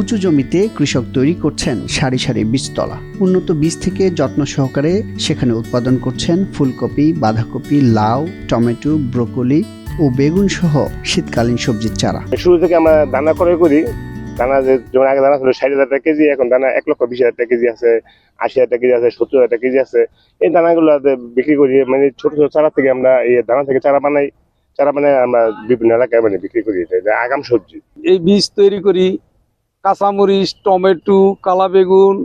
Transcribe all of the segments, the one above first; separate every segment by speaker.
Speaker 1: উঁচু জমিতে কৃষক তৈরি করছেন সারি সারি বীজতলা। উন্নত বীজ থেকে যত্ন সহকারে সেখানে উৎপাদন করছেন ফুলকপি বাঁধাকপি লাউ টমেটো ব্রোকলি ও বেগুন সহ শীতকালীন সবজির চারা।
Speaker 2: শুরু থেকে আমরা দানা করে করি। দানা যে যেমন আগে দানা ছিল ষাট হাজার টাকা কেজি এখন দানা এক লক্ষ বিশ হাজার টাকা কেজি আছে আশি হাজার টাকা কেজি আছে সত্তর হাজার টাকা কেজি আছে। এই দানাগুলো বিক্রি করি মানে ছোট ছোট চারা থেকে আমরা এই দানা থেকে চারা বানাই। চারা বানাই আমরা বিভিন্ন এলাকায় মানে বিক্রি করি আগাম সবজি।
Speaker 3: এই বীজ তৈরি করি কাঁচামরিচ টমেটো কালা বেগুন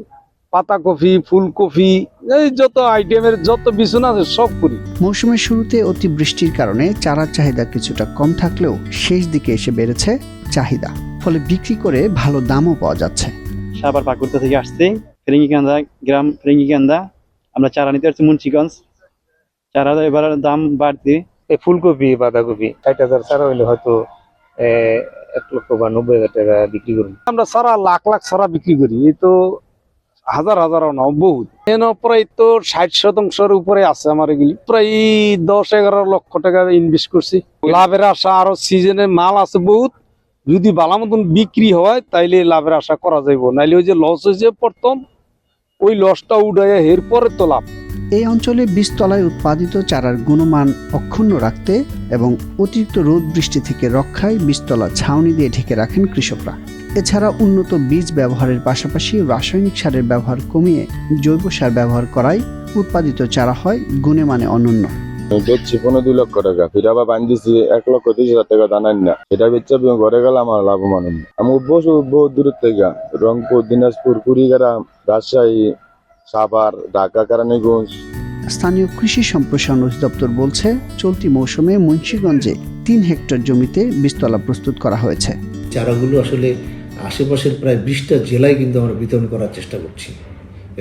Speaker 3: পাতাকপি ফুলকপি এই যত আইটেমের যত বিছুন আছে সব করি।
Speaker 1: মৌসুমের শুরুতে অতিবৃষ্টির কারণে চারার চাহিদা কিছুটা কম থাকলেও শেষ দিকে এসে বেড়েছে চাহিদা ফলে বিক্রি করে ভালো দামও পাওয়া যাচ্ছে।
Speaker 4: সাবার পাকুড়তা থেকে আসছি ফেরিঙ্গিকান্দা গ্রাম ফেরিঙ্গিকান্দা আমরা চারা নিতে আসছি মুন্সিগঞ্জ। চারা এবার দাম বাড়তি।
Speaker 5: এই ফুলকপি বাঁধাকপি ষাট হাজার ছাড়া হইলে হয়তো এক লক্ষ বা নব্বই টাকা বিক্রি করব
Speaker 3: আমরা সারা লাখ লাখ সারা বিক্রি করি। তো হাজার হাজার না, বহুত। এন প্রায় তো ষাট শতাংশের উপরে আছে আমার এগুলি। প্রায় দশ এগারো লক্ষ টাকা ইনভেস্ট করছি। লাভের আশা আরও সিজনে মাল আছে বহুত। যদি ভালো মতন বিক্রি হয়, তাইলে লাভের আশা করা যাইব। নাইলে ওই যে লস হয়েছে প্রথম, ওই লসটা উঠাইয়া এর পরে তো লাভ।
Speaker 1: এই অঞ্চলে বীজতলায় উৎপাদিত চারার গুণমান অক্ষুণ্ণ রাখতে এবং অতিরিক্ত রোদ বৃষ্টি থেকে রক্ষায় বীজতলা ছাউনি দিয়ে ঢেকে রাখেন কৃষকরা। এছাড়া উন্নত বীজ ব্যবহারের পাশাপাশি রাসায়নিক সারের ব্যবহার কমিয়ে জৈব সার ব্যবহার করায় উৎপাদিত চারা হয় গুণে মানে অনন্য।
Speaker 6: বেচছি পনেরো দুই লক্ষ টাকা। ফির আবার বান দিছি এক লক্ষ তিরিশ হাজার টাকা দানাই না। সেটা বেচে আমি ঘরে গেলে আমার লাভবান। আমি উঠবো বহু দূরের থেকে। রংপুর, দিনাজপুর, কুড়িগ্রাম, রাজশাহী সাভার ঢাকা কেরানীগঞ্জ।
Speaker 1: স্থানীয় কৃষি সম্প্রসারণ অধিদপ্তর বলছে চলতি মৌসুমে মুন্সীগঞ্জে তিন হেক্টর জমিতে বীজতলা প্রস্তুত করা হয়েছে।
Speaker 7: চারাগুলো আসলে আশেপাশের প্রায় বিশটা জেলায় কিন্তু আমরা বিতরণ করার চেষ্টা করছি।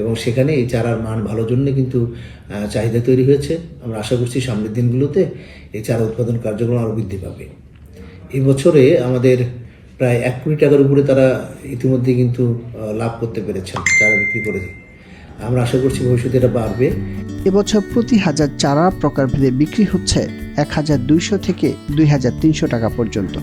Speaker 7: এবং সেখানে এই চারার মান ভালোর জন্য কিন্তু চাহিদা তৈরি হয়েছে। আমরা আশা করছি সামনের দিনগুলোতে এই চারা উৎপাদন কার্যক্রম আরও বৃদ্ধি পাবে। এই বছরে আমাদের প্রায় এক কোটি টাকার উপরে তারা ইতিমধ্যে কিন্তু লাভ করতে পেরেছেন চারা বিক্রি করে আমরা আশা করছি ভবিষ্যতে এটা বাড়বে।
Speaker 1: এবছর প্রতি হাজার চারা প্রকারভেদে বিক্রি হচ্ছে এক হাজার দুইশো থেকে দুই হাজার তিনশো টাকা পর্যন্ত।